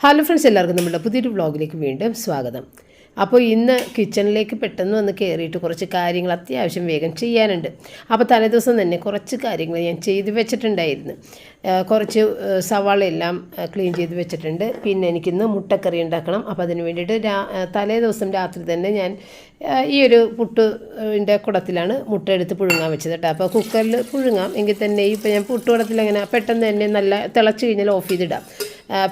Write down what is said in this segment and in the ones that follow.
Hello friends എല്ലാവർക്കും നമ്മുടെ പുതിയൊരു വ്ളോഗിലേക്ക് വീണ്ടും സ്വാഗതം. അപ്പോൾ ഇന്ന് കിച്ചണിലേക്ക് പെട്ടെന്ന് വന്ന് കയറിയിട്ട് കുറച്ച് കാര്യങ്ങൾ അത്യാവശ്യം വേഗം ചെയ്യാനുണ്ട്. അപ്പോൾ തലേദിവസം തന്നെ കുറച്ച് കാര്യങ്ങൾ ഞാൻ ചെയ്തു വെച്ചിട്ടുണ്ടായിരുന്നു. കുറച്ച് സവാളയെല്ലാം ക്ലീൻ ചെയ്ത് വെച്ചിട്ടുണ്ട്. പിന്നെ എനിക്കിന്ന് മുട്ടക്കറി ഉണ്ടാക്കണം. അപ്പോൾ അതിന് വേണ്ടിയിട്ട് രാ തലേ ദിവസം രാത്രി തന്നെ ഞാൻ ഈ ഒരു പുട്ടിന്റെ കുടത്തിലാണ് മുട്ട എടുത്ത് പുഴുങ്ങാൻ വെച്ചത് കേട്ടോ. അപ്പോൾ കുക്കറിൽ പുഴുങ്ങാം. എങ്കിൽ തന്നെ ഇപ്പോൾ ഞാൻ പുട്ടുകുടത്തിൽ അങ്ങനെ പെട്ടെന്ന് തന്നെ നല്ല തിളച്ച് കഴിഞ്ഞാൽ ഓഫ് ചെയ്തിടാം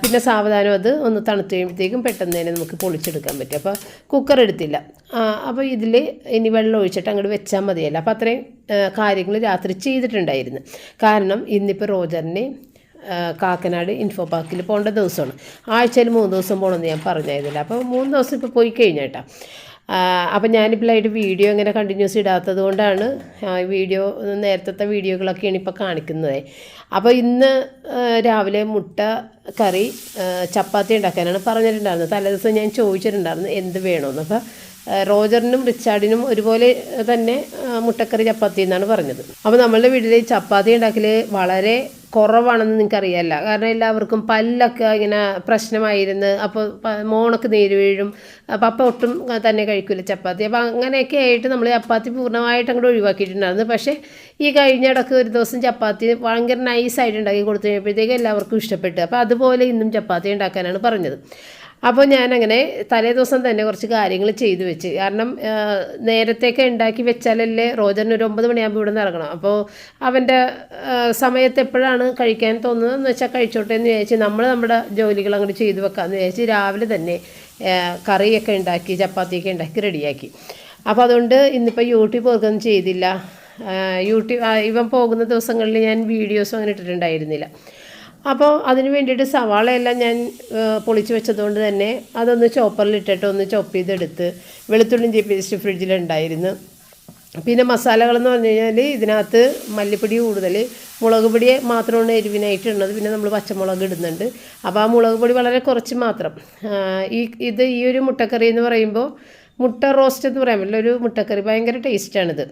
പിന്നെ സാവധാനം അത് ഒന്ന് തണുത്ത് കഴിയുമ്പോഴത്തേക്കും പെട്ടെന്ന് തന്നെ നമുക്ക് പൊളിച്ചെടുക്കാൻ പറ്റും. അപ്പോൾ കുക്കർ എടുത്തില്ല. അപ്പോൾ ഇതിൽ ഇനി വെള്ളം ഒഴിച്ചിട്ട് അങ്ങോട്ട് വെച്ചാൽ മതിയല്ല. അപ്പോൾ അത്രയും കാര്യങ്ങൾ രാത്രി ചെയ്തിട്ടുണ്ടായിരുന്നു. കാരണം ഇന്നിപ്പോൾ റോജറിനെ കാക്കനാട് ഇൻഫോ പാർക്കിൽ പോകേണ്ട ദിവസമാണ്. ആഴ്ചയിൽ മൂന്ന് ദിവസം പോകണമെന്ന് ഞാൻ പറഞ്ഞായിരുന്നില്ല. അപ്പോൾ മൂന്ന് ദിവസം ഇപ്പോൾ പോയി കഴിഞ്ഞേട്ടാ. അപ്പം ഞാനിപ്പോൾ ആയിട്ട് വീഡിയോ ഇങ്ങനെ കണ്ടിന്യൂസ് ഇടാത്തത് കൊണ്ടാണ് വീഡിയോ നേരത്തെ വീഡിയോകളൊക്കെയാണ് ഇപ്പോൾ കാണിക്കുന്നത്. അപ്പോൾ ഇന്ന് രാവിലെ മുട്ട കറി ചപ്പാത്തി ഉണ്ടാക്കാനാണ് പറഞ്ഞിട്ടുണ്ടായിരുന്നത്. തലേദിവസം ഞാൻ ചോദിച്ചിട്ടുണ്ടായിരുന്നു എന്ത് വേണമെന്ന് അപ്പോൾ റോജറിനും റിച്ചാർഡിനും ഒരുപോലെ തന്നെ മുട്ടക്കറി ചപ്പാത്തി എന്നാണ് പറഞ്ഞത്. അപ്പോൾ നമ്മളുടെ വീട്ടിൽ ചപ്പാത്തി ഉണ്ടാക്കൽ വളരെ കുറവാണെന്ന് നിങ്ങൾക്കറിയാമല്ല കാരണം എല്ലാവർക്കും പല്ലൊക്കെ ഇങ്ങനെ പ്രശ്നമായിരുന്നു. അപ്പോൾ മോണൊക്കെ നീര് വീഴും. പപ്പ ഒട്ടും തന്നെ കഴിക്കില്ല ചപ്പാത്തി. അപ്പോൾ അങ്ങനെയൊക്കെ ആയിട്ട് നമ്മൾ ചപ്പാത്തി പൂർണമായിട്ട് അങ്ങോട്ട് ഒഴിവാക്കിയിട്ടുണ്ടായിരുന്നു. പക്ഷേ ഈ കഴിഞ്ഞ ഇടയ്ക്ക് ഒരു ദിവസം ചപ്പാത്തി ഭയങ്കര നൈസായിട്ട് ഉണ്ടാക്കി കൊടുത്തു കഴിഞ്ഞപ്പോഴത്തേക്ക് എല്ലാവർക്കും ഇഷ്ടപ്പെട്ടു. അപ്പോൾ അതുപോലെ ഇന്നും ചപ്പാത്തി ഉണ്ടാക്കാനാണ് പറഞ്ഞത്. അപ്പോൾ ഞാനങ്ങനെ തലേ ദിവസം തന്നെ കുറച്ച് കാര്യങ്ങൾ ചെയ്തു വെച്ച്. കാരണം നേരത്തേക്ക് ഉണ്ടാക്കി വെച്ചാലല്ലേ റോജറിന് ഒരു ഒമ്പത് മണിയാകുമ്പോൾ ഇവിടെ നിന്ന് ഇറങ്ങണം അപ്പോൾ അവന്റെ സമയത്ത് എപ്പോഴാണ് കഴിക്കാൻ തോന്നുന്നതെന്ന് വെച്ചാൽ കഴിച്ചോട്ടെ എന്ന് വിചാരിച്ച് നമ്മൾ നമ്മുടെ ജോലികൾ അങ്ങോട്ട് ചെയ്തു വെക്കാമെന്ന് വിചാരിച്ച് രാവിലെ തന്നെ കറിയൊക്കെ ഉണ്ടാക്കി ചപ്പാത്തിയൊക്കെ ഉണ്ടാക്കി റെഡിയാക്കി. അപ്പോൾ അതുകൊണ്ട് ഇന്നിപ്പോൾ യൂട്യൂബ് വർക്കൊന്നും ചെയ്തില്ല. യൂട്യൂബ് ഇവൻ പോകുന്ന ദിവസങ്ങളിൽ ഞാൻ വീഡിയോസും അങ്ങനെ ഇട്ടിട്ടുണ്ടായിരുന്നില്ല. അപ്പോൾ അതിന് വേണ്ടിയിട്ട് സവാളയെല്ലാം ഞാൻ പൊളിച്ച് വെച്ചതുകൊണ്ട് തന്നെ അതൊന്ന് ചോപ്പറിലിട്ടിട്ട് ഒന്ന് ചോപ്പ് ചെയ്തെടുത്ത് വെളുത്തുള്ളിഞ്ചി പേസ്റ്റ് ഫ്രിഡ്ജിലുണ്ടായിരുന്നു. പിന്നെ മസാലകളെന്ന് പറഞ്ഞു കഴിഞ്ഞാൽ ഇതിനകത്ത് മല്ലിപ്പൊടി കൂടുതൽ മുളക് പൊടി മാത്രമാണ് എരിവിനായിട്ട് ഇടുന്നത്. പിന്നെ നമ്മൾ പച്ചമുളക് ഇടുന്നുണ്ട്. അപ്പോൾ ആ മുളക് പൊടി വളരെ കുറച്ച് മാത്രം. ഈ ഇത് ഈ ഒരു മുട്ടക്കറി എന്ന് പറയുമ്പോൾ മുട്ട റോസ്റ്റ് എന്ന് പറയാൻ പറ്റില്ല. ഒരു മുട്ടക്കറി ഭയങ്കര ടേസ്റ്റാണിത്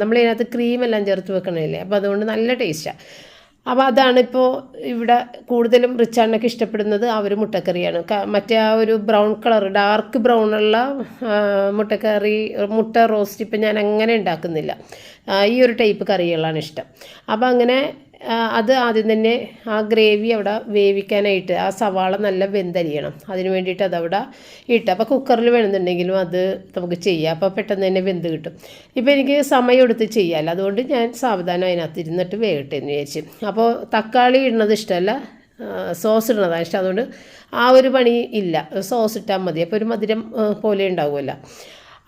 നമ്മൾ ഇതിനകത്ത് ക്രീമെല്ലാം ചേർത്ത് വെക്കണമല്ലേ അപ്പോൾ അതുകൊണ്ട് നല്ല ടേസ്റ്റാണ് അപ്പോൾ അതാണ് അതാണിപ്പോൾ ഇവിടെ കൂടുതലും റിച്ചാണ്ണൊക്കെ ഇഷ്ടപ്പെടുന്നത് ആ ഒരു മുട്ടക്കറിയാണ്. മറ്റേ ആ ഒരു ബ്രൗൺ കളർ ഡാർക്ക് ബ്രൗൺ ഉള്ള മുട്ടക്കറി മുട്ട റോസ്റ്റ് ഇപ്പം ഞാൻ അങ്ങനെ ഉണ്ടാക്കുന്നില്ല. ഈ ഒരു ടൈപ്പ് കറികളാണ് ഇഷ്ടം. അപ്പോൾ അങ്ങനെ അത് ആദ്യം തന്നെ ആ ഗ്രേവി അവിടെ വേവിക്കാനായിട്ട് ആ സവാള നല്ല വെന്തരിയണം. അതിന് വേണ്ടിയിട്ട് അതവിടെ ഇട്ട്. അപ്പോൾ കുക്കറിൽ വേണമെന്നുണ്ടെങ്കിലും അത് നമുക്ക് ചെയ്യാം. അപ്പോൾ പെട്ടെന്ന് തന്നെ വെന്ത് കിട്ടും. ഇപ്പോൾ എനിക്ക് സമയം എടുത്ത് ചെയ്യാമല്ലോ അതുകൊണ്ട് ഞാൻ സാവധാനം അതിനകത്ത് ഇരുന്നിട്ട് വേകട്ടെ എന്ന് വിചാരിച്ചു. അപ്പോൾ തക്കാളി ഇടുന്നത് ഇഷ്ടമല്ല. സോസ് ഇടുന്നതാണ് ഇഷ്ടം. അതുകൊണ്ട് ആ ഒരു പണി ഇല്ല. സോസ് ഇട്ടാൽ മതി. അപ്പോൾ ഒരു മധുരം പോലെ ഉണ്ടാവുമല്ലോ.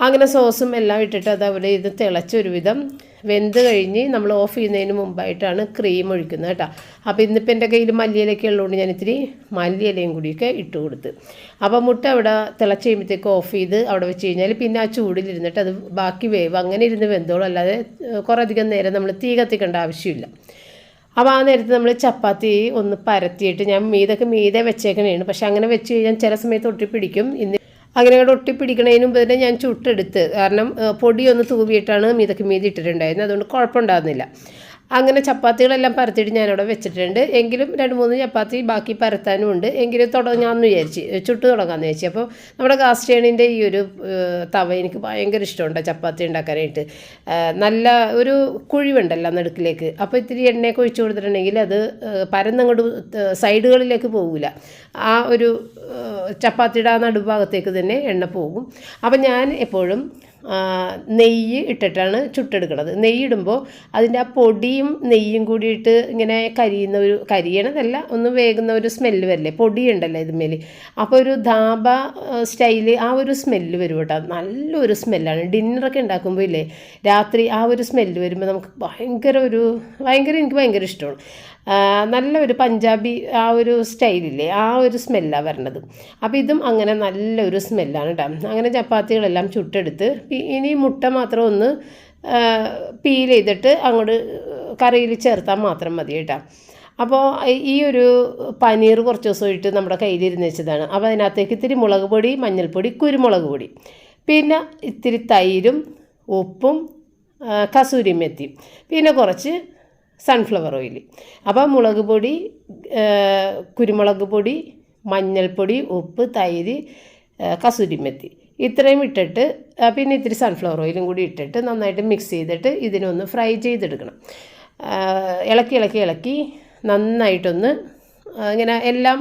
അങ്ങനെ സോസും എല്ലാം ഇട്ടിട്ട് അത് അവിടെ ഇത് തിളച്ചൊരു വിധം വെന്ത് കഴിഞ്ഞ് നമ്മൾ ഓഫ് ചെയ്യുന്നതിന് മുമ്പായിട്ടാണ് ക്രീം ഒഴിക്കുന്നത് കേട്ടോ. അപ്പോൾ ഇന്നിപ്പോൾ എന്റെ കയ്യിൽ മല്ലിയിലൊക്കെ ഉള്ളതുകൊണ്ട് ഞാൻ ഇത്തിരി മല്ലിയിലയും കൂടിയൊക്കെ ഇട്ട് കൊടുത്ത്. അപ്പോൾ മുട്ട അവിടെ തിളച്ച് കഴിയുമ്പോഴത്തേക്ക് ഓഫ് ചെയ്ത് അവിടെ വെച്ച് കഴിഞ്ഞാൽ പിന്നെ ആ ചൂടിലിരുന്നിട്ട് അത് ബാക്കി വേവ് അങ്ങനെ ഇരുന്ന് വെന്തോളും. അല്ലാതെ കുറേയധികം നേരം നമ്മൾ തീ കത്തിക്കേണ്ട ആവശ്യമില്ല. അപ്പോൾ ആ നേരത്ത് നമ്മൾ ചപ്പാത്തി ഒന്ന് പരത്തിയിട്ട് ഞാൻ മീതൊക്കെ മീതെ വെച്ചേക്കണേണ്. പക്ഷേ അങ്ങനെ വെച്ച് കഴിഞ്ഞാൽ ചില സമയത്ത് ഒട്ടിപ്പിടിക്കും ഇന്ന് അങ്ങനെ അങ്ങോട്ട് ഒട്ടിപ്പിടിക്കണതിന് മുമ്പ് തന്നെ ഞാൻ ചുട്ടെടുത്ത്. കാരണം പൊടിയൊന്ന് തൂവിയിട്ടാണ് മീതൊക്കെ മീതി ഇട്ടിട്ടുണ്ടായിരുന്നത് അതുകൊണ്ട് കുഴപ്പമുണ്ടാകുന്നില്ല അങ്ങനെ ചപ്പാത്തികളെല്ലാം പരത്തിയിട്ട് ഞാനവിടെ വെച്ചിട്ടുണ്ട്. എങ്കിലും രണ്ട് മൂന്ന് ചപ്പാത്തി ബാക്കി പരത്താനും ഉണ്ട്. എങ്കിലും തുടങ്ങാമെന്ന് വിചാരിച്ച് ചുട്ട് തുടങ്ങാമെന്ന് വിചാരിച്ചു. അപ്പോൾ നമ്മുടെ കാസ്റ്റേണിന്റെ ഈ ഒരു തവ എനിക്ക് ഭയങ്കര ഇഷ്ടമുണ്ട് ചപ്പാത്തി ഉണ്ടാക്കാനായിട്ട്. നല്ല ഒരു കുഴിവുണ്ടല്ലോ നടുക്കിലേക്ക്. അപ്പോൾ ഇത്തിരി എണ്ണയൊക്കെ ഒഴിച്ചു കൊടുത്തിട്ടുണ്ടെങ്കിൽ അത് പരന്നങ്ങോട്ട് സൈഡുകളിലേക്ക് പോകില്ല ആ ഒരു ചപ്പാത്തിയുടെ ആ നടുഭാഗത്തേക്ക് തന്നെ എണ്ണ പോകും. അപ്പോൾ ഞാൻ എപ്പോഴും നെയ്യ് ഇട്ടിട്ടാണ് ചുട്ടെടുക്കുന്നത് നെയ്യ് ഇടുമ്പോൾ അതിന്റെ ആ പൊടിയും നെയ്യും കൂടിയിട്ട് ഇങ്ങനെ കരിയുന്ന ഒരു കരിയണതല്ല ഒന്ന് വേകുന്ന ഒരു സ്മെല്ല് വരില്ലേ? പൊടിയുണ്ടല്ലോ ഇതുമേൽ അപ്പോൾ ഒരു ധാബ സ്റ്റൈൽ ആ ഒരു സ്മെല്ല് വരും കേട്ടോ. നല്ലൊരു സ്മെല്ലാണ് ഡിന്നറൊക്കെ ഉണ്ടാക്കുമ്പോൾ ഇല്ലേ? രാത്രി ആ ഒരു സ്മെല്ല് വരുമ്പോൾ നമുക്ക് ഭയങ്കര ഒരു ഭയങ്കര എനിക്ക് ഭയങ്കര ഇഷ്ടമാണ്. നല്ല ഒരു പഞ്ചാബി ആ ഒരു സ്റ്റൈലില്ലേ? ആ ഒരു സ്മെല്ലാണ് വരണത്. അപ്പോൾ ഇതും അങ്ങനെ നല്ലൊരു സ്മെല്ലാണ് കേട്ടോ അങ്ങനെ ചപ്പാത്തികളെല്ലാം ചുട്ടെടുത്ത് ഇനി മുട്ട മാത്രം ഒന്ന് പീൽ ചെയ്തിട്ട് അങ്ങോട്ട് കറിയിൽ ചേർത്താൽ മാത്രം മതി കേട്ടോ അപ്പോൾ ഈ ഒരു പനീർ കുറച്ച് ദിവസമായിട്ട് നമ്മുടെ കയ്യിലിരുന്ന് വെച്ചതാണ്. അപ്പോൾ അതിനകത്തേക്ക് ഇത്തിരി മുളക് പൊടി മഞ്ഞൾപ്പൊടി കുരുമുളക് പൊടി. പിന്നെ ഇത്തിരി തൈരും ഉപ്പും കസൂരി മെത്തി. പിന്നെ കുറച്ച് സൺഫ്ലവർ ഓയിൽ അപ്പോൾ മുളക് പൊടി കുരുമുളക് പൊടി മഞ്ഞൾപ്പൊടി ഉപ്പ് തൈര് കസൂരിമെത്തി. ഇത്രയും ഇട്ടിട്ട് പിന്നെ ഇത്തിരി സൺഫ്ലവർ ഓയിലും കൂടി ഇട്ടിട്ട് നന്നായിട്ട് മിക്സ് ചെയ്തിട്ട് ഇതിനൊന്ന് ഫ്രൈ ചെയ്തെടുക്കണം. ഇളക്കി ഇളക്കി ഇളക്കി നന്നായിട്ടൊന്ന് ഇങ്ങനെ എല്ലാം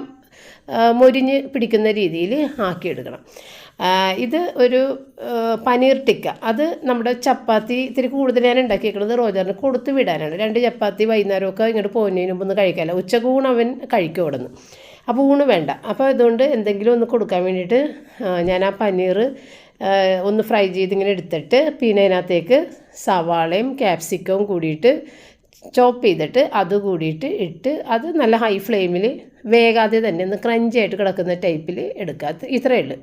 മൊരിഞ്ഞ് പിടിക്കുന്ന രീതിയിൽ ആക്കിയെടുക്കണം. ഇത് ഒരു പനീർ ടിക്ക. അത് നമ്മുടെ ചപ്പാത്തി ഇത്തിരി കൂടുതൽ ഞാൻ ഉണ്ടാക്കിയേക്കുന്നത് റോജറിന് കൊടുത്തു വിടാനാണ്. രണ്ട് ചപ്പാത്തി വൈകുന്നേരമൊക്കെ ഇങ്ങോട്ട് പോകുന്നതിന് മുമ്പ് ഒന്ന് ഉച്ചയ്ക്ക് ഊണ് അവൻ കഴിക്കും അവിടെ നിന്ന് അപ്പോൾ ഊണ് വേണ്ട. അപ്പോൾ അതുകൊണ്ട് എന്തെങ്കിലും ഒന്ന് കൊടുക്കാൻ വേണ്ടിയിട്ട് ഞാൻ ആ പനീർ ഒന്ന് ഫ്രൈ ചെയ്ത് ഇങ്ങനെ എടുത്തിട്ട് പിന്നെ അതിനകത്തേക്ക് സവാളയും ക്യാപ്സിക്കവും കൂടിയിട്ട് ചോപ്പ് ചെയ്തിട്ട് അത് കൂടിയിട്ട് ഇട്ട് അത് നല്ല ഹൈ ഫ്ലെയിമിൽ വേഗാതെ തന്നെ ഒന്ന് ക്രഞ്ചായിട്ട് കിടക്കുന്ന ടൈപ്പിൽ എടുക്കുക. ഇത്രയേ ഉള്ളൂ.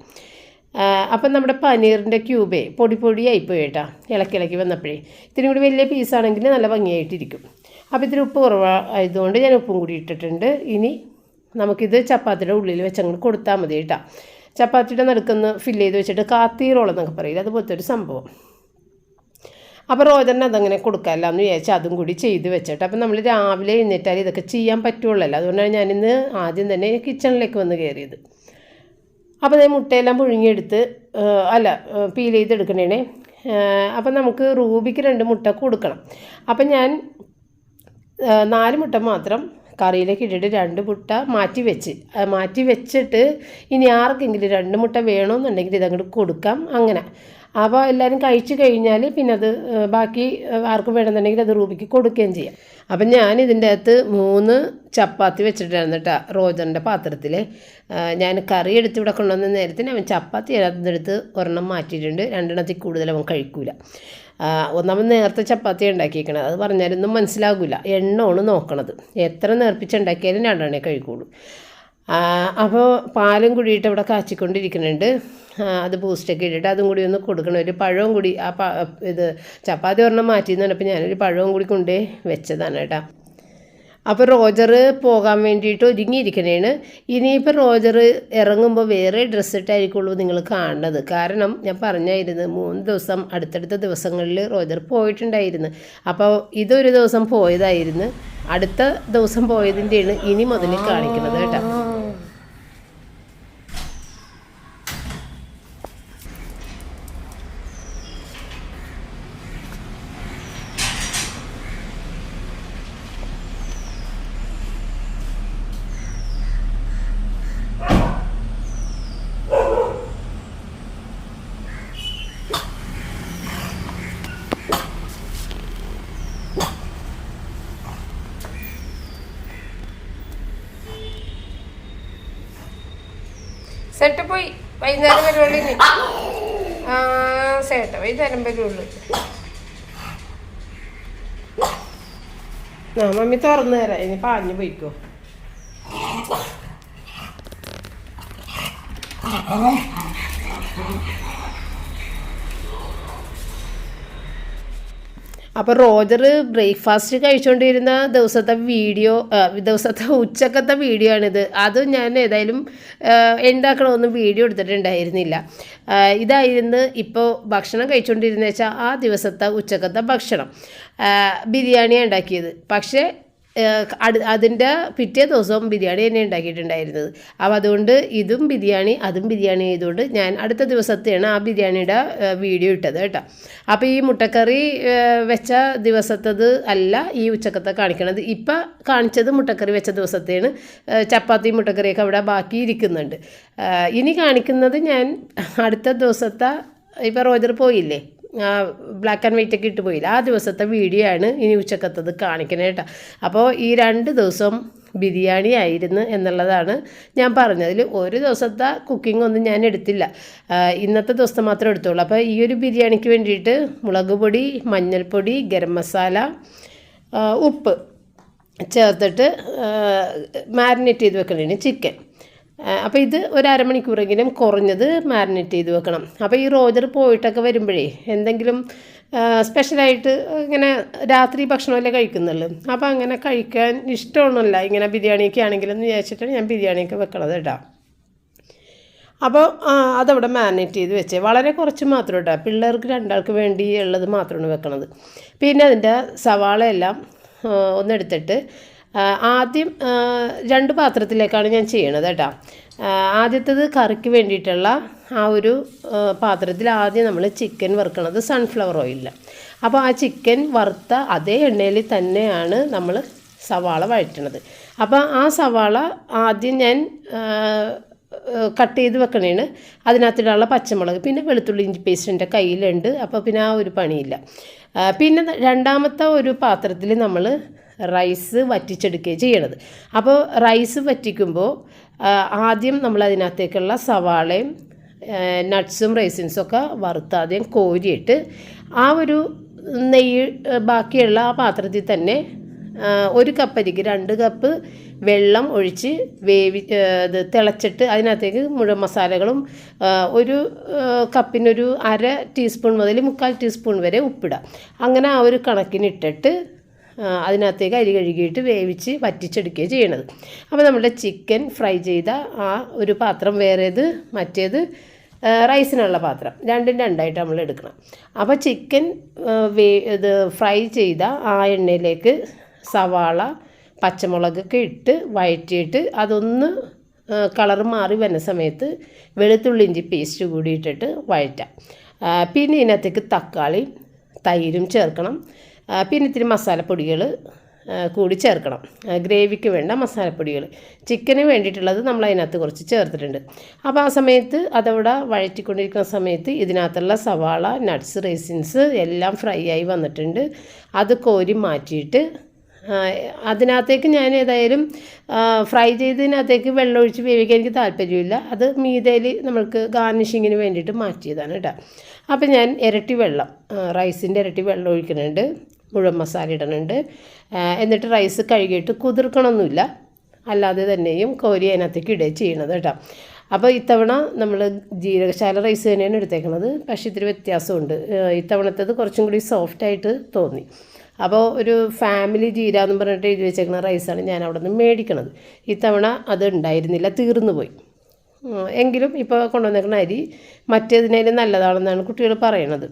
അപ്പം നമ്മുടെ പനീറിന്റെ ക്യൂബേ പൊടി പൊടിയായിപ്പോയി കേട്ടോ. ഇളക്കി ഇളക്കി വന്നപ്പോഴേ. ഇത്തിരി കൂടി വലിയ പീസാണെങ്കിൽ നല്ല ഭംഗിയായിട്ടിരിക്കും. അപ്പോൾ ഇത്തിരി ഉപ്പ് കുറവായതുകൊണ്ട് ഞാൻ ഉപ്പും കൂടി ഇട്ടിട്ടുണ്ട്. ഇനി നമുക്കിത് ചപ്പാത്തിയുടെ ഉള്ളിൽ വെച്ച് അങ്ങോട്ട് കൊടുത്താൽ മതി കേട്ടോ. ചപ്പാത്തിയുടെ നടുക്കുന്ന് ഫില്ല് ചെയ്ത് വെച്ചിട്ട് കാത്തീറോളെന്നൊക്കെ പറയില്ല അതുപോലത്തെ ഒരു സംഭവം. അപ്പോൾ റോജറിന് അതങ്ങനെ കൊടുക്കാമല്ലോ എന്ന് വിചാരിച്ചാൽ അതും കൂടി ചെയ്ത് വെച്ചിട്ട്. അപ്പം നമ്മൾ രാവിലെ എഴുന്നേറ്റാൽ ഇതൊക്കെ ചെയ്യാൻ പറ്റുള്ളല്ലോ അതുകൊണ്ടാണ് ഞാനിന്ന് ആദ്യം തന്നെ കിച്ചണിലേക്ക് വന്ന് കയറിയത്. അപ്പോൾ അതേ മുട്ടയെല്ലാം പുഴുങ്ങിയെടുത്ത് അല്ല പീൽ ചെയ്തെടുക്കണേ അപ്പം നമുക്ക് റൂബിക്ക് രണ്ട് മുട്ട കൊടുക്കണം. അപ്പം ഞാൻ നാല് മുട്ട മാത്രം കറിയിലേക്ക് ഇട്ടിട്ട് രണ്ട് മുട്ട മാറ്റി വെച്ച്. മാറ്റി വെച്ചിട്ട് ഇനി ആർക്കെങ്കിലും രണ്ട് മുട്ട വേണമെന്നുണ്ടെങ്കിൽ ഇതങ്ങോട്ട് കൊടുക്കാം. അങ്ങനെ. അപ്പോൾ എല്ലാവരും കഴിച്ചു കഴിഞ്ഞാൽ പിന്നെ അത് ബാക്കി ആർക്കും വേണമെന്നുണ്ടെങ്കിൽ അത് റൂബിക്ക് കൊടുക്കുകയും ചെയ്യാം. അപ്പം ഞാൻ ഇതിന്റെ അകത്ത് മൂന്ന് ചപ്പാത്തി വെച്ചിട്ടായിരുന്നു കേട്ടോ റോജറിന്റെ പാത്രത്തിൽ ഞാൻ കറി എടുത്ത് ഇവിടെ കൊണ്ടുവന്ന നേരത്തിന് അവൻ ചപ്പാത്തി അതിനകത്ത് ഒരെണ്ണം മാറ്റിയിട്ടുണ്ട്. രണ്ടെണ്ണത്തിൽ കൂടുതൽ അവൻ കഴിക്കൂല. ഒന്നാമത് നേർത്ത ചപ്പാത്തി ഉണ്ടാക്കിയിരിക്കണത് അത് പറഞ്ഞാലൊന്നും മനസ്സിലാകില്ല എണ്ണമാണ് നോക്കണത്. എത്ര നേർപ്പിച്ചുണ്ടാക്കിയാലും രണ്ടെണ്ണേ കഴിക്കുള്ളൂ. അപ്പോൾ പാലും കൂടിയിട്ട് ഇവിടെ കാച്ചിക്കൊണ്ടിരിക്കുന്നുണ്ട്. അത് ബൂസ്റ്റൊക്കെ ഇട്ടിട്ട് അതും കൂടി ഒന്ന് കൊടുക്കണം. ഒരു പഴവും കൂടി ആ ഇത് ചപ്പാത്തി ഒരെണ്ണം മാറ്റിയെന്ന് പറഞ്ഞപ്പോൾ ഞാനൊരു പഴവും കൂടി കൊണ്ടേ വെച്ചതാണ് കേട്ടോ. അപ്പോൾ റോജർ പോകാൻ വേണ്ടിയിട്ട് ഒരുങ്ങിയിരിക്കണേണ്. ഇനിയിപ്പോൾ റോജർ ഇറങ്ങുമ്പോൾ വേറെ ഡ്രസ്സ് ഇട്ടായിരിക്കുള്ളൂ നിങ്ങൾ കാണുന്നത്. കാരണം ഞാൻ പറഞ്ഞായിരുന്നു മൂന്ന് ദിവസം അടുത്തടുത്ത ദിവസങ്ങളിൽ റോജർ പോയിട്ടുണ്ടായിരുന്നു. അപ്പോൾ ഇതൊരു ദിവസം പോയതായിരുന്നു. അടുത്ത ദിവസം പോയതിന്റെയാണ് ഇനി മുതൽ കാണിക്കുന്നത് കേട്ടോ. സെറ്റ് പോയി. വൈകുന്നേരം വരുള്ളൂ ഇനി ആ സേട്ട വൈകുന്നേരം വരുള്ളൂ ആ മമ്മി തുറന്നു തരാം. ഇനി പാഞ്ഞു പോയിക്കോ. അപ്പോൾ റോജർ ബ്രേക്ക്ഫാസ്റ്റ് കഴിച്ചുകൊണ്ടിരുന്ന ദിവസത്തെ വീഡിയോ ദിവസത്തെ ഉച്ചക്കത്തെ വീഡിയോ ആണിത്. അത് ഞാൻ ഏതായാലും ഉണ്ടാക്കണമെന്നും വീഡിയോ എടുത്തിട്ടുണ്ടായിരുന്നില്ല. ഇതായിരുന്നു ഇപ്പോൾ ഭക്ഷണം കഴിച്ചുകൊണ്ടിരുന്ന വെച്ചാൽ ആ ദിവസത്തെ ഉച്ചക്കത്തെ ഭക്ഷണം. ബിരിയാണിയാണ് ഉണ്ടാക്കിയത്. പക്ഷേ അതിന്റെ പിറ്റേ ദിവസവും ബിരിയാണി തന്നെ ഉണ്ടാക്കിയിട്ടുണ്ടായിരുന്നത്. അപ്പോൾ അതുകൊണ്ട് ഇതും ബിരിയാണി അതും ബിരിയാണി ആയതുകൊണ്ട് ഞാൻ അടുത്ത ദിവസത്തെയാണ് ആ ബിരിയാണിയുടെ വീഡിയോ ഇട്ടത് കേട്ടോ. അപ്പോൾ ഈ മുട്ടക്കറി വെച്ച ദിവസത്തത് അല്ല ഈ ഉച്ചക്കത്തെ കാണിക്കണത്. ഇപ്പം കാണിച്ചത് മുട്ടക്കറി വെച്ച ദിവസത്തെയാണ്. ചപ്പാത്തി മുട്ടക്കറിയൊക്കെ അവിടെ ബാക്കി ഇരിക്കുന്നുണ്ട്. ഇനി കാണിക്കുന്നത് ഞാൻ അടുത്ത ദിവസത്തെ ഇപ്പോൾ റോജർ പോയില്ലേ? ബ്ലാക്ക് ആൻഡ് വൈറ്റ് ഒക്കെ ഇട്ട് പോയില്ല? ആ ദിവസത്തെ വീഡിയോ ആണ് ഇനി ഉച്ചക്കത്തത് കാണിക്കണേ കേട്ടോ അപ്പോൾ ഈ രണ്ട് ദിവസം ബിരിയാണി ആയിരുന്നു എന്നുള്ളതാണ് ഞാൻ പറഞ്ഞതിൽ ഒരു ദിവസത്തെ കുക്കിംഗ് ഒന്നും ഞാൻ എടുത്തില്ല. ഇന്നത്തെ ദിവസത്തെ മാത്രമേ എടുത്തുള്ളൂ. അപ്പോൾ ഈ ഒരു ബിരിയാണിക്ക് വേണ്ടിയിട്ട് മുളക് പൊടി മഞ്ഞൾപ്പൊടി ഗരം മസാല ഉപ്പ് ചേർത്തിട്ട് മാരിനേറ്റ് ചെയ്ത് വെക്കണേന് ചിക്കൻ അപ്പോൾ ഇത് ഒരു അരമണിക്കൂറെങ്കിലും കുറഞ്ഞത് മാരിനേറ്റ് ചെയ്ത് വെക്കണം. അപ്പോൾ ഈ റോജർ പോയിട്ടൊക്കെ വരുമ്പോഴേ എന്തെങ്കിലും സ്പെഷ്യലായിട്ട് ഇങ്ങനെ രാത്രി ഭക്ഷണമല്ലേ കഴിക്കുന്നുള്ളൂ. അപ്പോൾ അങ്ങനെ കഴിക്കാൻ ഇഷ്ടമൊന്നുമല്ല ഇങ്ങനെ ബിരിയാണിയൊക്കെ ആണെങ്കിലും വിചാരിച്ചിട്ടാണ് ഞാൻ ബിരിയാണിയൊക്കെ വെക്കണത് കേട്ടോ. അപ്പോൾ അതവിടെ മാരിനേറ്റ് ചെയ്ത് വെച്ചേ. വളരെ കുറച്ച് മാത്രം കേട്ടോ. പിള്ളേർക്ക് രണ്ടാൾക്ക് വേണ്ടി ഉള്ളത് മാത്രമാണ് വെക്കണത്. പിന്നെ അതിന്റെ സവാള എല്ലാം ആ, ഒന്നെടുത്തിട്ട് ആദ്യം രണ്ട് പാത്രത്തിലേക്കാണ് ഞാൻ ചെയ്യണത് കേട്ടോ. ആദ്യത്തേത് കറിക്ക് വേണ്ടിയിട്ടുള്ള ആ ഒരു പാത്രത്തിൽ ആദ്യം നമ്മൾ ചിക്കൻ വറുക്കണത് സൺഫ്ലവർ ഓയിലിൽ അപ്പോൾ ആ ചിക്കൻ വറുത്ത അതേ എണ്ണയിൽ തന്നെയാണ് നമ്മൾ സവാള വഴറ്റണത്. അപ്പോൾ ആ സവാള ആദ്യം ഞാൻ കട്ട് ചെയ്ത് വെക്കണേണ്. അതിനകത്തിടാനുള്ള പച്ചമുളക് പിന്നെ വെളുത്തുള്ളി ഇഞ്ചി പേസ്റ്റ് എന്റെ കയ്യിലുണ്ട്. അപ്പോൾ പിന്നെ ആ ഒരു പണിയില്ല. പിന്നെ രണ്ടാമത്തെ ഒരു പാത്രത്തിൽ നമ്മൾ റൈസ് വറ്റിച്ചെടുക്കുകയും ചെയ്യണത്. അപ്പോൾ റൈസ് വറ്റിക്കുമ്പോൾ ആദ്യം നമ്മൾ അതിനകത്തേക്കുള്ള സവാളയും നട്ട്സും റൈസിൻസും ഒക്കെ വറുത്ത് ആദ്യം കോരിയിട്ട് ആ ഒരു നെയ്യ് ബാക്കിയുള്ള ആ പാത്രത്തിൽ തന്നെ ഒരു കപ്പ് അരിക്ക് രണ്ട് കപ്പ് വെള്ളം ഒഴിച്ച് വേവി ഇത് തിളച്ചിട്ട് അതിനകത്തേക്ക് മുഴുവൻ മസാലകളും ഒരു കപ്പിനൊരു അര ടീസ്പൂൺ മുതൽ മുക്കാൽ ടീസ്പൂൺ വരെ ഉപ്പിടാം അങ്ങനെ ആ ഒരു കണക്കിനിട്ടിട്ട് അതിനകത്തേക്ക് അരി കഴുകിയിട്ട് വേവിച്ച് വറ്റിച്ചെടുക്കുകയും ചെയ്യണത്. അപ്പോൾ നമ്മുടെ ചിക്കൻ ഫ്രൈ ചെയ്ത ആ ഒരു പാത്രം വേറേത് മറ്റേത് റൈസിനുള്ള പാത്രം. രണ്ടും രണ്ടായിട്ട് നമ്മൾ എടുക്കണം. അപ്പോൾ ചിക്കൻ വേ ഇത് ഫ്രൈ ചെയ്ത ആ എണ്ണയിലേക്ക് സവാള പച്ചമുളകൊക്കെ ഇട്ട് വഴറ്റിയിട്ട് അതൊന്ന് കളർ മാറി വരുന്ന സമയത്ത് വെളുത്തുള്ളി ഇഞ്ചി പേസ്റ്റ് കൂടി ഇട്ടിട്ട് വഴറ്റാം. പിന്നെ ഇതിനകത്തേക്ക് തക്കാളി തൈരും ചേർക്കണം. പിന്നെ ഇത്തിരി മസാലപ്പൊടികൾ കൂടി ചേർക്കണം. ഗ്രേവിക്ക് വേണ്ട മസാലപ്പൊടികൾ. ചിക്കന് വേണ്ടിയിട്ടുള്ളത് നമ്മൾ അതിനകത്ത് കുറച്ച് ചേർത്തിട്ടുണ്ട്. അപ്പോൾ ആ സമയത്ത് അതവിടെ വഴറ്റിക്കൊണ്ടിരിക്കുന്ന സമയത്ത് ഇതിനകത്തുള്ള സവാള നട്ട്സ് റേസിൻസ് എല്ലാം ഫ്രൈ ആയി വന്നിട്ടുണ്ട്. അത് കോരി മാറ്റിയിട്ട് അതിനകത്തേക്ക് ഞാൻ ഏതായാലും ഫ്രൈ ചെയ്തതിനകത്തേക്ക് വെള്ളം ഒഴിച്ച് വേവിക്കാൻ എനിക്ക് താല്പര്യമില്ല. അത് മീതയിൽ നമ്മൾക്ക് ഗാർണിഷിങ്ങിന് വേണ്ടിയിട്ട് മാറ്റിയതാണ് കേട്ടോ. അപ്പം ഞാൻ ഇരട്ടി വെള്ളം റൈസിന്റെ ഇരട്ടി വെള്ളം ഒഴിക്കുന്നുണ്ട്. മുഴുവൻ മസാല ഇടുന്നുണ്ട് എന്നിട്ട് റൈസ് കഴുകിയിട്ട് കുതിർക്കണമൊന്നുമില്ല. അല്ലാതെ തന്നെയും കോരി അതിനകത്തേക്ക് ഇടുക ചെയ്യണത് കേട്ടോ. അപ്പോൾ ഇത്തവണ നമ്മൾ ജീരകശാല റൈസ് തന്നെയാണ് എടുത്തേക്കുന്നത്. പക്ഷേ ഇത്തിരി വ്യത്യാസമുണ്ട്. ഇത്തവണത്തേത് കുറച്ചും കൂടി സോഫ്റ്റായിട്ട് തോന്നി. അപ്പോൾ ഒരു ഫാമിലി ജീര എന്ന് പറഞ്ഞിട്ട് എഴുതി വെച്ചേക്കുന്ന റൈസാണ് ഞാൻ അവിടെ നിന്ന് മേടിക്കണത്. ഇത്തവണ അത് ഉണ്ടായിരുന്നില്ല തീർന്നു പോയി. എങ്കിലും ഇപ്പോൾ കൊണ്ടുവന്നേക്കുന്ന അരി മറ്റേതിനേലും നല്ലതാണെന്നാണ് കുട്ടികൾ പറയണത്.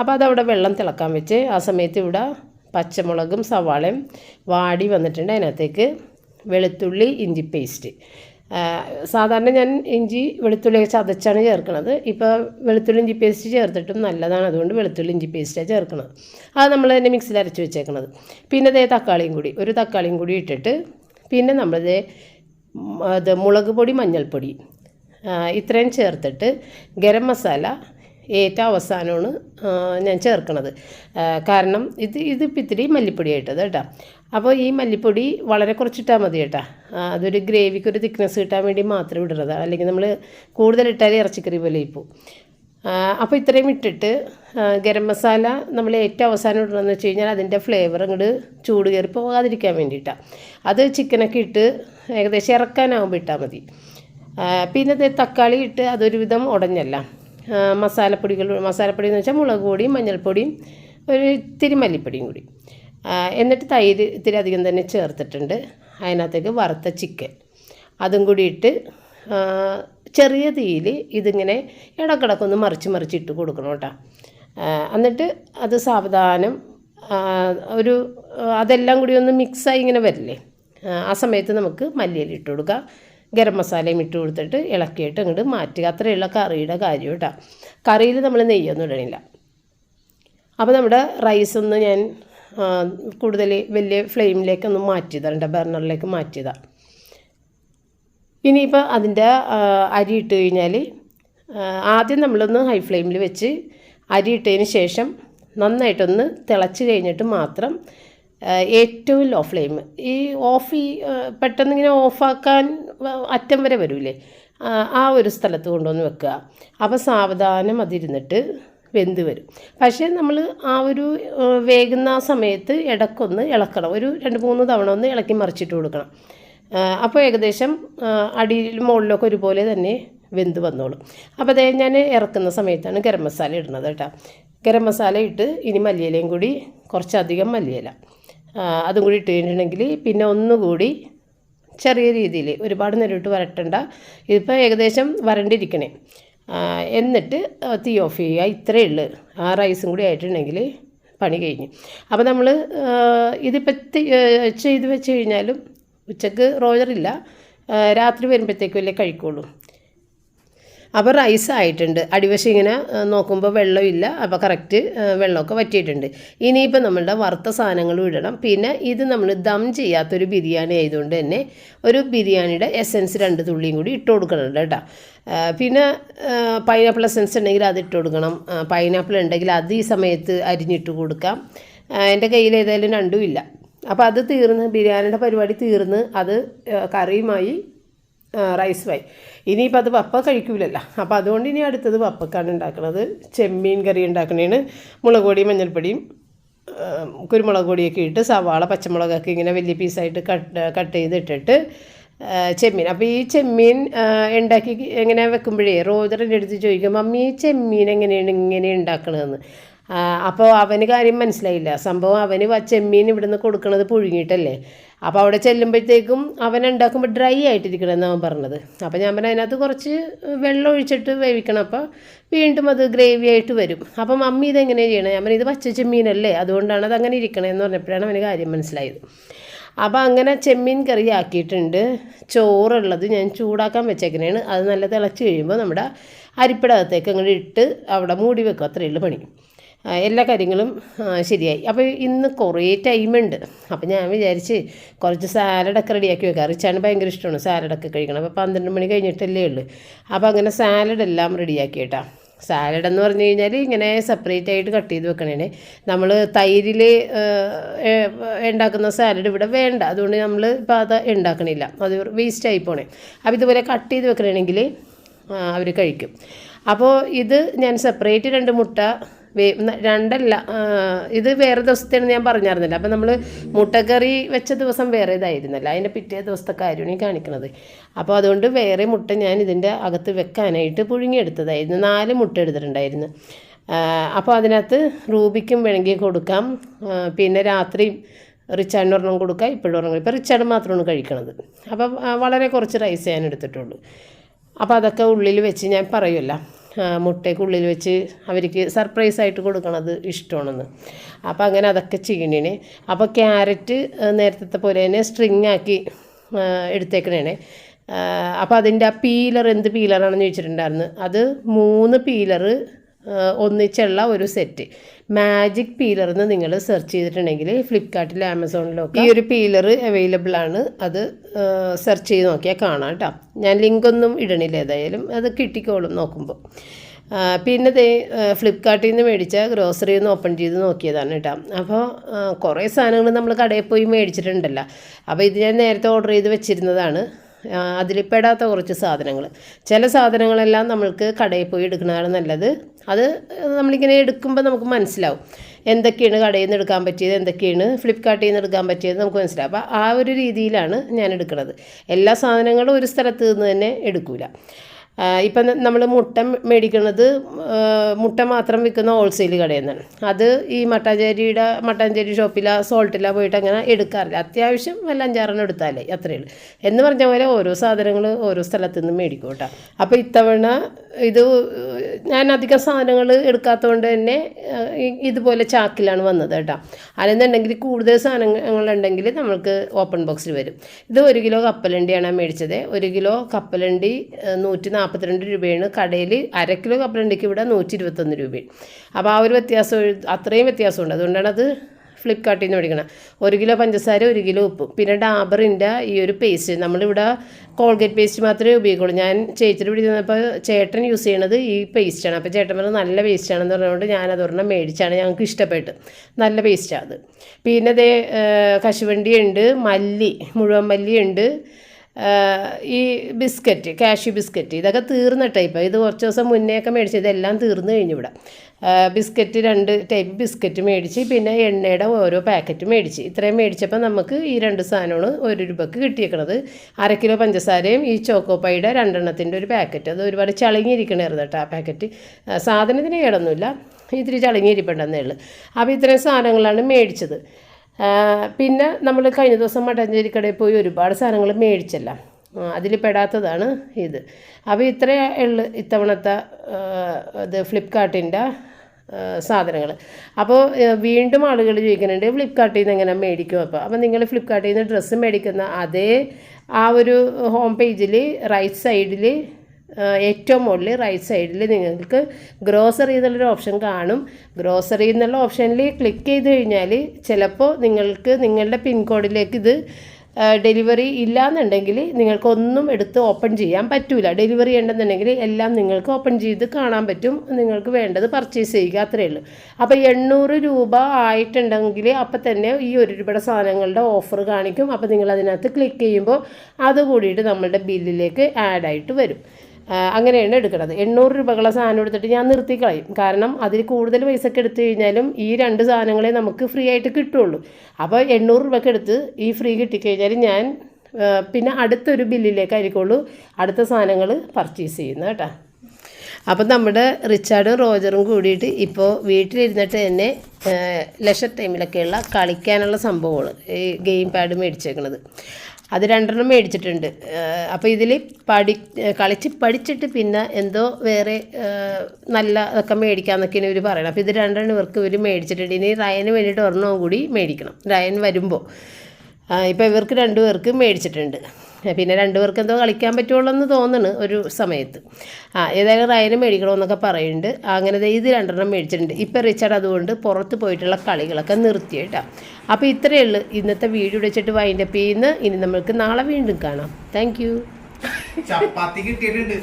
അപ്പോൾ അതവിടെ വെള്ളം തിളക്കാൻ വെച്ച് ആ സമയത്ത് ഇവിടെ പച്ചമുളകും സവാളയും വാടി വന്നിട്ടുണ്ട് അതിനകത്തേക്ക് വെളുത്തുള്ളി ഇഞ്ചി പേസ്റ്റ് സാധാരണ ഞാൻ ഇഞ്ചി വെളുത്തുള്ളിയൊക്കെ ചതച്ചാണ് ചേർക്കുന്നത് ഇപ്പോൾ വെളുത്തുള്ളി ഇഞ്ചി പേസ്റ്റ് ചേർത്തിട്ടും നല്ലതാണ്. അതുകൊണ്ട് വെളുത്തുള്ളി ഇഞ്ചി പേസ്റ്റാണ് ചേർക്കുന്നത് അത് നമ്മൾ തന്നെ മിക്സിയിൽ അരച്ച് വെച്ചേക്കണത്. പിന്നെ ദേ തക്കാളിയും കൂടി. ഒരു തക്കാളിയും കൂടി ഇട്ടിട്ട് പിന്നെ നമ്മളിതേ അത് മുളക് പൊടി മഞ്ഞൾപ്പൊടി ഇത്രയും ചേർത്തിട്ട് ഗരം മസാല ഏറ്റവും അവസാനമാണ് ഞാൻ ചേർക്കണത്. കാരണം ഇത് ഇത് ഇത്തിരി മല്ലിപ്പൊടിയായിട്ടത് കേട്ടോ. അപ്പോൾ ഈ മല്ലിപ്പൊടി വളരെ കുറച്ചിട്ടാൽ മതി കേട്ടോ. അതൊരു ഗ്രേവിക്ക് ഒരു തിക്നെസ് കിട്ടാൻ വേണ്ടി മാത്രം ഇടുന്നത്. അല്ലെങ്കിൽ നമ്മൾ കൂടുതലിട്ടാൽ ഇറച്ചിക്കറി പോലെ ഇപ്പോൾ അപ്പോൾ ഇത്രയും ഇട്ടിട്ട് ഗരം മസാല നമ്മൾ ഏറ്റവും അവസാനം ഇടണമെന്ന് വെച്ച് കഴിഞ്ഞാൽ അതിന്റെ ഫ്ലേവർ അങ്ങോട്ട് ചൂട് കയറി പോകാതിരിക്കാൻ വേണ്ടിയിട്ടാണ് അത് ചിക്കനൊക്കെ ഇട്ട് ഏകദേശം ഇറക്കാനാവുമ്പോൾ ഇട്ടാൽ മതി. പിന്നെ തക്കാളി ഇട്ട് അതൊരുവിധം ഉടഞ്ഞല്ല. മസാലപ്പൊടികൾ മസാലപ്പൊടി എന്ന് വെച്ചാൽ മുളക് പൊടിയും മഞ്ഞൾപ്പൊടിയും ഒരു ഇത്തിരി മല്ലിപ്പൊടിയും കൂടി. എന്നിട്ട് തൈര് ഇത്തിരി അധികം തന്നെ ചേർത്തിട്ടുണ്ട്. അതിനകത്തേക്ക് വറുത്ത ചിക്കൻ. അതും കൂടി ഇട്ട് ചെറിയ തീയിൽ ഇതിങ്ങനെ ഇടക്കിടക്കൊന്ന് മറിച്ച് മറിച്ച് ഇട്ട് കൊടുക്കണം കേട്ടോ. എന്നിട്ട് അത് സാവധാനം ഒരു അതെല്ലാം കൂടി ഒന്ന് മിക്സായി ഇങ്ങനെ വരില്ലേ? ആ, സമയത്ത് നമുക്ക് മല്ലിയില ഇട്ട് കൊടുക്കുക ഗരം മസാലയും ഇട്ട് കൊടുത്തിട്ട് ഇളക്കിയിട്ട് അങ്ങോട്ട് മാറ്റുക. അത്രയുള്ള കറിയുടെ കാര്യം കേട്ടോ. കറിയിൽ നമ്മൾ നെയ്യൊന്നും ഇടണില്ല. അപ്പോൾ നമ്മുടെ റൈസൊന്ന് ഞാൻ കൂടുതൽ വലിയ ഫ്ലെയിമിലേക്കൊന്ന് മാറ്റിയതാണ് ബർണറിലേക്ക് മാറ്റിയതാണ് ഇനിയിപ്പോൾ അതിന്റെ അരി ഇട്ട് കഴിഞ്ഞാൽ ആദ്യം നമ്മളൊന്ന് ഹൈ ഫ്ലെയിമിൽ വെച്ച് അരി ഇട്ടതിന് ശേഷം നന്നായിട്ടൊന്ന് തിളച്ച് കഴിഞ്ഞിട്ട് മാത്രം ഏറ്റവും ലോ ഫ്ലെയിം ഈ ഓഫ് ഈ പെട്ടെന്ന് ഇങ്ങനെ ഓഫാക്കാൻ അറ്റം വരെ വരൂലേ? ആ ഒരു സ്ഥലത്ത് കൊണ്ടുവന്ന് വെക്കുക. അപ്പോൾ സാവധാനം അതിരുന്നിട്ട് വെന്ത് വരും പക്ഷേ നമ്മൾ ആ ഒരു വേകുന്ന സമയത്ത് ഇടക്കൊന്ന് ഇളക്കണം. ഒരു രണ്ട് മൂന്ന് തവണ ഒന്ന് ഇളക്കി മറിച്ചിട്ട് കൊടുക്കണം. അപ്പോൾ ഏകദേശം അടിയിൽ മുകളിലൊക്കെ ഒരുപോലെ തന്നെ വെന്ത് വന്നോളും. അപ്പോൾ അതേ ഞാൻ ഇറക്കുന്ന സമയത്താണ് ഗരം മസാല ഇടുന്നത് കേട്ടോ. ഗരം മസാല ഇട്ട് ഇനി മല്ലിയിലയും കൂടി കുറച്ചധികം മല്ലിയില അതും കൂടി ഇട്ട് കഴിഞ്ഞിട്ടുണ്ടെങ്കിൽ പിന്നെ ഒന്നുകൂടി ചെറിയ രീതിയിൽ ഒരുപാട് നേരിട്ട് വരട്ടണ്ട. ഇതിപ്പോൾ ഏകദേശം വരണ്ടിരിക്കണേ. എന്നിട്ട് തീ ഓഫ് ചെയ്യുക. ഇത്രയേ ഉള്ളൂ. ആ റൈസും കൂടി ആയിട്ടുണ്ടെങ്കിൽ പണി കഴിഞ്ഞു. അപ്പോൾ നമ്മൾ ഇതിപ്പോൾ ചെയ്ത് വെച്ച് കഴിഞ്ഞാലും ഉച്ചയ്ക്ക് റോജറില്ല. രാത്രി വരുമ്പോഴത്തേക്കും അല്ലേ കഴിക്കുള്ളൂ. അപ്പോൾ റൈസ് ആയിട്ടുണ്ട്. അടിവശം ഇങ്ങനെ നോക്കുമ്പോൾ വെള്ളമില്ല അപ്പോൾ കറക്റ്റ് വെള്ളമൊക്കെ വറ്റിയിട്ടുണ്ട്. ഇനിയിപ്പോൾ നമ്മളുടെ വറുത്ത സാധനങ്ങളും ഇടണം. പിന്നെ ഇത് നമ്മൾ ദം ചെയ്യാത്തൊരു ബിരിയാണി ആയതുകൊണ്ട് തന്നെ ഒരു ബിരിയാണിയുടെ എസൻസ് രണ്ട് തുള്ളിയും കൂടി ഇട്ട് കൊടുക്കണം കേട്ടോ. പിന്നെ പൈനാപ്പിൾ എസൻസ് ഉണ്ടെങ്കിൽ അത് ഇട്ട് കൊടുക്കണം. പൈനാപ്പിൾ ഉണ്ടെങ്കിൽ അത് ഈ സമയത്ത് അരിഞ്ഞിട്ട് കൊടുക്കാം. എന്റെ കയ്യിൽ ഏതായാലും രണ്ടും ഇല്ല. അപ്പോൾ അത് തീർന്ന് ബിരിയാണിയുടെ പരിപാടി തീർന്ന് അത് കറിയുമായി റൈസുമായി ഇനിയിപ്പോൾ അത് വപ്പ കഴിക്കൂലല്ലോ. അപ്പോൾ അതുകൊണ്ട് ഇനി അടുത്തത് വപ്പക്കാണ് ഉണ്ടാക്കുന്നത് ചെമ്മീൻ കറി ഉണ്ടാക്കണേന് മുളക് പൊടിയും മഞ്ഞൾപ്പൊടിയും കുരുമുളക് പൊടിയൊക്കെ ഇട്ട് സവാള പച്ചമുളകൊക്കെ ഇങ്ങനെ വലിയ പീസായിട്ട് കട്ട് കട്ട് ചെയ്തിട്ടിട്ട് ചെമ്മീൻ. അപ്പോൾ ഈ ചെമ്മീൻ ഉണ്ടാക്കി എങ്ങനെ വെക്കുമ്പോഴേ റോജറിന്റെ അടുത്ത് ചോദിക്കും മമ്മി ഈ ചെമ്മീൻ എങ്ങനെയാണ് ഇങ്ങനെ ഉണ്ടാക്കണതെന്ന്? അപ്പോൾ അവന് കാര്യം മനസ്സിലായില്ല. സംഭവം അവന് ചെമ്മീൻ ഇവിടുന്ന് കൊടുക്കണത് പുഴുങ്ങിയിട്ടല്ലേ. അപ്പോൾ അവിടെ ചെല്ലുമ്പോഴത്തേക്കും അവൻ ഉണ്ടാക്കുമ്പോൾ ഡ്രൈ ആയിട്ടിരിക്കണമെന്ന് അവൻ പറഞ്ഞത്. അപ്പോൾ ഞാൻ പറഞ്ഞു അതിനകത്ത് കുറച്ച് വെള്ളം ഒഴിച്ചിട്ട് വേവിക്കണം. അപ്പോൾ വീണ്ടും അത് ഗ്രേവി ആയിട്ട് വരും. അപ്പം മമ്മി ഇതെങ്ങനെയാണ് ചെയ്യണം? ഞാൻ പറഞ്ഞത് ഇത് പച്ച ചെമ്മീനല്ലേ അതുകൊണ്ടാണ് അത് അങ്ങനെ ഇരിക്കണമെന്ന് പറഞ്ഞപ്പോഴാണ് അവന് കാര്യം മനസ്സിലായത്. അപ്പോൾ അങ്ങനെ ചെമ്മീൻ കറി ആക്കിയിട്ടുണ്ട്. ചോറുള്ളത് ഞാൻ ചൂടാക്കാൻ വെച്ചേക്കണേണ്. അത് നല്ല തിളച്ച് കഴിയുമ്പോൾ നമ്മുടെ അരിപ്പിടകത്തേക്ക് അങ്ങോട്ട് ഇട്ട് അവിടെ മൂടി വെക്കും. അത്രയുള്ള പണി. എല്ലാ കാര്യങ്ങളും ശരിയായി. അപ്പോൾ ഇന്ന് കുറേ ടൈമുണ്ട് അപ്പോൾ ഞാൻ വിചാരിച്ച് കുറച്ച് സാലഡൊക്കെ റെഡിയാക്കി വെക്കാം. റിച്ചാണ് ഭയങ്കര ഇഷ്ടമാണ് സാലഡൊക്കെ കഴിക്കണം അപ്പോൾ പന്ത്രണ്ട് മണി കഴിഞ്ഞിട്ടല്ലേ ഉള്ളൂ. അപ്പോൾ അങ്ങനെ സാലഡ് എല്ലാം റെഡിയാക്കി കേട്ടോ. സാലഡ് എന്ന് പറഞ്ഞു കഴിഞ്ഞാൽ ഇങ്ങനെ സെപ്പറേറ്റ് ആയിട്ട് കട്ട് ചെയ്ത് വെക്കണേ നമ്മൾ തൈരിൽ ഉണ്ടാക്കുന്ന സാലഡ് ഇവിടെ വേണ്ട. അതുകൊണ്ട് നമ്മൾ ഇപ്പോൾ അത് ഉണ്ടാക്കണില്ല. അത് വേസ്റ്റ് ആയി പോണേ. അപ്പോൾ ഇതുപോലെ കട്ട് ചെയ്ത് വെക്കണമെങ്കിൽ അവർ കഴിക്കും. അപ്പോൾ ഇത് ഞാൻ സെപ്പറേറ്റ് രണ്ട് മുട്ട വേ രണ്ടല്ല ഇത് വേറെ ദിവസത്തെയാണ് ഞാൻ പറഞ്ഞായിരുന്നില്ല. അപ്പം നമ്മൾ മുട്ടക്കറി വെച്ച ദിവസം വേറെ ഇതായിരുന്നല്ല. അതിന്റെ പിറ്റേ ദിവസത്തെ കാര്യമാണ് കാണിക്കുന്നത് അപ്പോൾ അതുകൊണ്ട് വേറെ മുട്ട ഞാൻ ഇതിന്റെ അകത്ത് വെക്കാനായിട്ട് പുഴുങ്ങിയെടുത്തതായിരുന്നു. നാല് മുട്ട എടുത്തിട്ടുണ്ടായിരുന്നു. അപ്പോൾ അതിനകത്ത് റൂബിക്കും വേണമെങ്കിൽ കൊടുക്കാം. പിന്നെ രാത്രി റിച്ചാർഡിന് ഒരെണ്ണം കൊടുക്കാം. ഇപ്പോഴും ഒരെണ്ണം ഇപ്പോൾ റിച്ചാർഡ് മാത്രമാണ് കഴിക്കണത്. അപ്പോൾ വളരെ കുറച്ച് റൈസ് ഞാൻ എടുത്തിട്ടുള്ളൂ. അപ്പോൾ അതൊക്കെ ഉള്ളിൽ വെച്ച് ഞാൻ പറയുമല്ലോ മുട്ടയ്ക്കുള്ളിൽ വെച്ച് അവർക്ക് സർപ്രൈസ് ആയിട്ട് കൊടുക്കണത് ഇഷ്ടമാണെന്ന്. അപ്പോൾ അങ്ങനെ അതൊക്കെ ചെയ്യണേ അപ്പോൾ ക്യാരറ്റ് നേരത്തെ പോലെ തന്നെ സ്ട്രിങ് ആക്കി എടുത്തേക്കണേ അപ്പോൾ അതിന്റെ ആ പീലർ എന്ത് പീലറാണെന്ന് ചോദിച്ചിട്ടുണ്ടായിരുന്നു. അത് മൂന്ന് പീലർ ഒന്നിച്ചുള്ള ഒരു സെറ്റ്. മാജിക് പീലർ എന്ന് നിങ്ങൾ സെർച്ച് ചെയ്തിട്ടുണ്ടെങ്കിൽ ഫ്ലിപ്കാർട്ടിൽ ആമസോണിലൊക്കെ ഈ ഒരു പീലർ അവൈലബിൾ ആണ്. അത് സെർച്ച് ചെയ്ത് നോക്കിയാൽ കാണാം കേട്ടോ. ഞാൻ ലിങ്കൊന്നും ഇടണില്ല ഏതായാലും. അത് കിട്ടിക്കോളും നോക്കുമ്പോൾ പിന്നെ ദേ ഫ്ലിപ്കാർട്ടിൽ നിന്ന് മേടിച്ച ഗ്രോസറി ഒന്ന് ഓപ്പൺ ചെയ്ത് നോക്കിയതാണ് കേട്ടോ. അപ്പോൾ കുറേ സാധനങ്ങൾ നമ്മൾ കടയിൽ പോയി മേടിച്ചിട്ടുണ്ടല്ലോ. അപ്പോൾ ഇത് ഞാൻ നേരത്തെ ഓർഡർ ചെയ്ത് വെച്ചിരുന്നതാണ്. അതിൽ പെടാത്ത കുറച്ച് സാധനങ്ങൾ ചില സാധനങ്ങളെല്ലാം നമ്മൾക്ക് കടയിൽ പോയി എടുക്കുന്നതാണ് നല്ലത്. അത് നമ്മളിങ്ങനെ എടുക്കുമ്പോൾ നമുക്ക് മനസ്സിലാവും. എന്തൊക്കെയാണ് കടയിൽ നിന്ന് എടുക്കാൻ പറ്റിയത് എന്തൊക്കെയാണ് ഫ്ലിപ്കാർട്ടിൽ നിന്ന് എടുക്കാൻ പറ്റിയത് നമുക്ക് മനസ്സിലാവും. അപ്പോൾ ആ ഒരു രീതിയിലാണ് ഞാൻ എടുക്കുന്നത്. എല്ലാ സാധനങ്ങളും ഒരു സ്ഥലത്ത് നിന്ന് തന്നെ എടുക്കില്ല ഇപ്പം നമ്മൾ മുട്ട മേടിക്കുന്നത് മുട്ട മാത്രം വിൽക്കുന്ന ഹോൾസെയിൽ കടയിൽ നിന്നാണ് അത് ഈ മട്ടാഞ്ചേരിയുടെ മട്ടാഞ്ചേരി ഷോപ്പിലാ സോൾട്ടില പോയിട്ട് അങ്ങനെ എടുക്കാറില്ല. അത്യാവശ്യം വല്ല അഞ്ചാറെണ്ണം എടുത്താലേ അത്രയേ ഉള്ളൂ. എന്ന് പറഞ്ഞ പോലെ ഓരോ സാധനങ്ങൾ ഓരോ സ്ഥലത്തു നിന്ന് മേടിക്കും കേട്ടോ. അപ്പോൾ ഇത്തവണ ഇത് ഞാൻ അധികം സാധനങ്ങൾ എടുക്കാത്തതുകൊണ്ട് തന്നെ ഇതുപോലെ ചാക്കിലാണ് വന്നത് കേട്ടോ. അല്ലെന്നുണ്ടെങ്കിൽ കൂടുതൽ സാധനങ്ങളുണ്ടെങ്കിൽ നമ്മൾക്ക് ഓപ്പൺ ബോക്സിൽ വരും. ഇത് ഒരു കിലോ കപ്പലണ്ടിയാണ് മേടിച്ചത്. ഒരു കിലോ കപ്പലണ്ടി നൂറ്റി നാൽപ്പത്തിരണ്ട് രൂപയാണ്. കടയിൽ അര കിലോ കപ്പലണ്ടിക്ക് ഇവിടെ നൂറ്റി ഇരുപത്തൊന്ന് രൂപയും. അപ്പോൾ ആ ഒരു വ്യത്യാസം അത്രയും വ്യത്യാസമുണ്ട്. അതുകൊണ്ടാണ് അത് ഫ്ലിപ്കാർട്ടിൽ നിന്ന് മേടിക്കണം. ഒരു കിലോ പഞ്ചസാര ഒരു കിലോ ഉപ്പ്. പിന്നെ ഡാബറിന്റെ ഈ ഒരു പേസ്റ്റ്. നമ്മളിവിടെ കോൾഗേറ്റ് പേസ്റ്റ് മാത്രമേ ഉപയോഗിക്കുള്ളൂ. ഞാൻ ചേച്ചിയുടെ വീട്ടിൽ നിന്നപ്പോൾ ചേട്ടൻ യൂസ് ചെയ്യണത് ഈ പേസ്റ്റാണ് അപ്പോൾ ചേട്ടൻ പറഞ്ഞത് നല്ല പേസ്റ്റാണെന്ന് പറഞ്ഞുകൊണ്ട് ഞാൻ അതൊരെണ്ണം മേടിച്ചാണ്. ഞങ്ങൾക്ക് ഇഷ്ടപ്പെട്ട്. നല്ല പേസ്റ്റാണ് അത്. പിന്നെ അതേ കശുവണ്ടി ഉണ്ട് മല്ലി മുഴുവൻ മല്ലി ഉണ്ട്. ഈ ബിസ്ക്കറ്റ് കാഷ്യൂ ബിസ്ക്കറ്റ് ഇതൊക്കെ തീർന്ന ടൈപ്പ് ഇത് കുറച്ച് ദിവസം മുന്നേ ഒക്കെ മേടിച്ച് ഇതെല്ലാം തീർന്നു കഴിഞ്ഞു ഇവിടെ. ബിസ്ക്കറ്റ് രണ്ട് ടൈപ്പ് ബിസ്ക്കറ്റ് മേടിച്ച് പിന്നെ എണ്ണയുടെ ഓരോ പാക്കറ്റ് മേടിച്ച്. ഇത്രയും മേടിച്ചപ്പോൾ നമുക്ക് ഈ രണ്ട് സാധനമാണ് ഒരു രൂപക്ക് കിട്ടിയേക്കണത്. അര കിലോ പഞ്ചസാരയും ഈ ചോക്കോപ്പൈയുടെ രണ്ടെണ്ണത്തിന്റെ ഒരു പാക്കറ്റ് അത് ഒരുപാട് ചളങ്ങിയിരിക്കണമായിരുന്നു കേട്ടോ ആ പാക്കറ്റ് സാധനത്തിന് കേടൊന്നുമില്ല. ഇത്തിരി ചളങ്ങിയിരിപ്പുണ്ടെന്നേ ഉള്ളൂ. അപ്പോൾ ഇത്രയും സാധനങ്ങളാണ് മേടിച്ചത്. പിന്നെ നമ്മൾ കഴിഞ്ഞ ദിവസം മട്ടഞ്ചേരി കടയിൽ പോയി ഒരുപാട് സാധനങ്ങൾ മേടിച്ചല്ല. അതിൽ പെടാത്തതാണ് ഇത്. അപ്പോൾ ഇത്ര ഉള്ളു ഇത്തവണത്തെ ഇത് ഫ്ലിപ്കാർട്ടിന്റെ സാധനങ്ങൾ അപ്പോൾ വീണ്ടും ആളുകൾ ചോദിക്കുന്നുണ്ട് ഫ്ലിപ്കാർട്ടിൽ നിന്ന് എങ്ങനെ മേടിക്കും? അപ്പോൾ അപ്പോൾ നിങ്ങൾ ഫ്ലിപ്കാർട്ടിൽ നിന്ന് ഡ്രസ്സ് മേടിക്കുന്ന അതേ ആ ഒരു ഹോം പേജിൽ റൈറ്റ് സൈഡിൽ ഏറ്റവും മുകളിൽ റൈറ്റ് സൈഡിൽ നിങ്ങൾക്ക് ഗ്രോസറി എന്നുള്ളൊരു ഓപ്ഷൻ കാണും. ഗ്രോസറി എന്നുള്ള ഓപ്ഷനിൽ ക്ലിക്ക് ചെയ്ത് കഴിഞ്ഞാൽ ചിലപ്പോൾ നിങ്ങൾക്ക് നിങ്ങളുടെ പിൻകോഡിലേക്ക് ഇത് ഡെലിവറി ഇല്ലാന്നുണ്ടെങ്കിൽ നിങ്ങൾക്കൊന്നും എടുത്ത് ഓപ്പൺ ചെയ്യാൻ പറ്റില്ല ഡെലിവറി ചെയ്യണമെന്നുണ്ടെങ്കിൽ എല്ലാം നിങ്ങൾക്ക് ഓപ്പൺ ചെയ്ത് കാണാൻ പറ്റും. നിങ്ങൾക്ക് വേണ്ടത് പർച്ചേസ് ചെയ്യുക അത്രയേ ഉള്ളൂ. അപ്പോൾ എണ്ണൂറ് രൂപ ആയിട്ടുണ്ടെങ്കിൽ അപ്പം തന്നെ ഈ ഒരു രൂപയുടെ സാധനങ്ങളുടെ ഓഫർ കാണിക്കും. അപ്പോൾ നിങ്ങൾ അതിനകത്ത് ക്ലിക്ക് ചെയ്യുമ്പോൾ അത് കൂടിയിട്ട് നമ്മളുടെ ബില്ലിലേക്ക് ആഡായിട്ട് വരും. അങ്ങനെയാണ് എടുക്കുന്നത്. എണ്ണൂറ് രൂപകളെ സാധനം എടുത്തിട്ട് ഞാൻ നിർത്തിക്കളയും. കാരണം അതിൽ കൂടുതൽ പൈസക്ക് എടുത്തു കഴിഞ്ഞാലും ഈ രണ്ട് സാധനങ്ങളെ നമുക്ക് ഫ്രീ ആയിട്ട് കിട്ടുള്ളൂ. അപ്പോൾ എണ്ണൂറ് രൂപയ്ക്ക് എടുത്ത് ഈ ഫ്രീ കിട്ടിക്കഴിഞ്ഞാൽ ഞാൻ പിന്നെ അടുത്തൊരു ബില്ലിലേക്കായിരിക്കുള്ളൂ അടുത്ത സാധനങ്ങൾ പർച്ചേസ് ചെയ്യുന്നത് കേട്ടോ. അപ്പം നമ്മുടെ റിച്ചാർഡും റോജറും കൂടിയിട്ട് ഇപ്പോൾ വീട്ടിലിരുന്നിട്ട് തന്നെ ലെഷർ ടൈമിലൊക്കെയുള്ള കളിക്കാനുള്ള സംഭവങ്ങൾ ഈ ഗെയിം പാഡ് മേടിച്ചേക്കണത്. അത് രണ്ടെണ്ണം മേടിച്ചിട്ടുണ്ട്. അപ്പോൾ ഇതിൽ പഠി കളിച്ച് പഠിച്ചിട്ട് പിന്നെ എന്തോ വേറെ നല്ല ഇതൊക്കെ മേടിക്കാമെന്നൊക്കെയാണ് ഇവർ പറയണം. അപ്പോൾ ഇത് രണ്ടെണ്ണം ഇവർക്ക് ഇവർ മേടിച്ചിട്ടുണ്ട്. ഇനി റയന് വേണ്ടിയിട്ട് ഒരെണ്ണം കൂടി മേടിക്കണം. റയൻ വരുമ്പോൾ ഇപ്പോൾ ഇവർക്ക് രണ്ടുപേർക്ക് മേടിച്ചിട്ടുണ്ട്. പിന്നെ രണ്ടുപേർക്ക് എന്തോ കളിക്കാൻ പറ്റുള്ളൂ എന്ന് തോന്നുന്നു ഒരു സമയത്ത്. ആ ഏതായാലും റയനും മേടിക്കണോ എന്നൊക്കെ പറയുന്നുണ്ട് അങ്ങനെ ഇത് രണ്ടെണ്ണം മേടിച്ചിട്ടുണ്ട്. ഇപ്പം റിച്ചാർഡ് അതുകൊണ്ട് പുറത്ത് പോയിട്ടുള്ള കളികളൊക്കെ നിർത്തി കേട്ടോ അപ്പോൾ ഇത്രയേ ഉള്ളൂ. ഇന്നത്തെ വീഡിയോ വെച്ചിട്ട് വൈൻഡ് അപ്പ് ചെയ്യുന്ന. ഇനി നമ്മൾക്ക് നാളെ വീണ്ടും കാണാം. താങ്ക് ചപ്പാത്തി കിട്ടിയിട്ടുണ്ട്.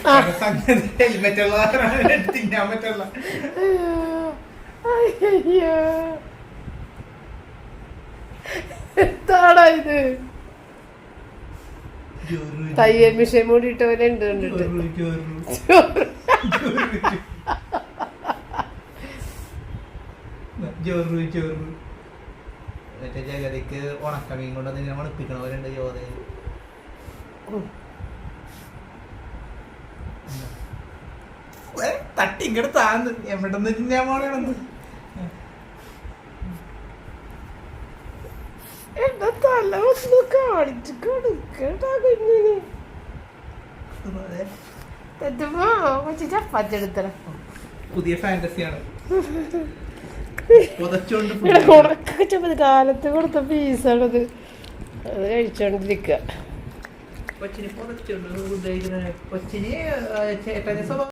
ഹെൽമെറ്റ് ഉള്ള കാരണം തിന്നാൻ പറ്റുള്ള. എന്താടാ ഇത്? തയ്യൽ മിഷൻ കൂടി പോലെ ഉണ്ട് കണ്ടിട്ട്. ജഗതിക്ക് ഉണക്കമീൻ കൊണ്ട് അതിനെ മണപ്പിക്കണവരുണ്ട് യോധയിൽ തട്ടി ഇങ്ങോട്ട് താന്ന്. എവിടെ നിന്ന് ഞാൻ പോണെന്ന് എന്റെ തല ഒന്ന് കാണിച്ചു കൊടുക്കട്ടാ കുഞ്ഞിന് ചപ്പാത്തി പുതിയ ഫാന്റസിയാണ് പുതച്ചോണ്ട് ഇവിടെ ഉണക്കൊക്കെ ചപ്പാത്തി കാലത്ത് കൊടുത്ത പീസാണത് അത്. കഴിച്ചോണ്ടിരിക്കുക കൊച്ചിന് കൊച്ചിന് സ്വഭാവം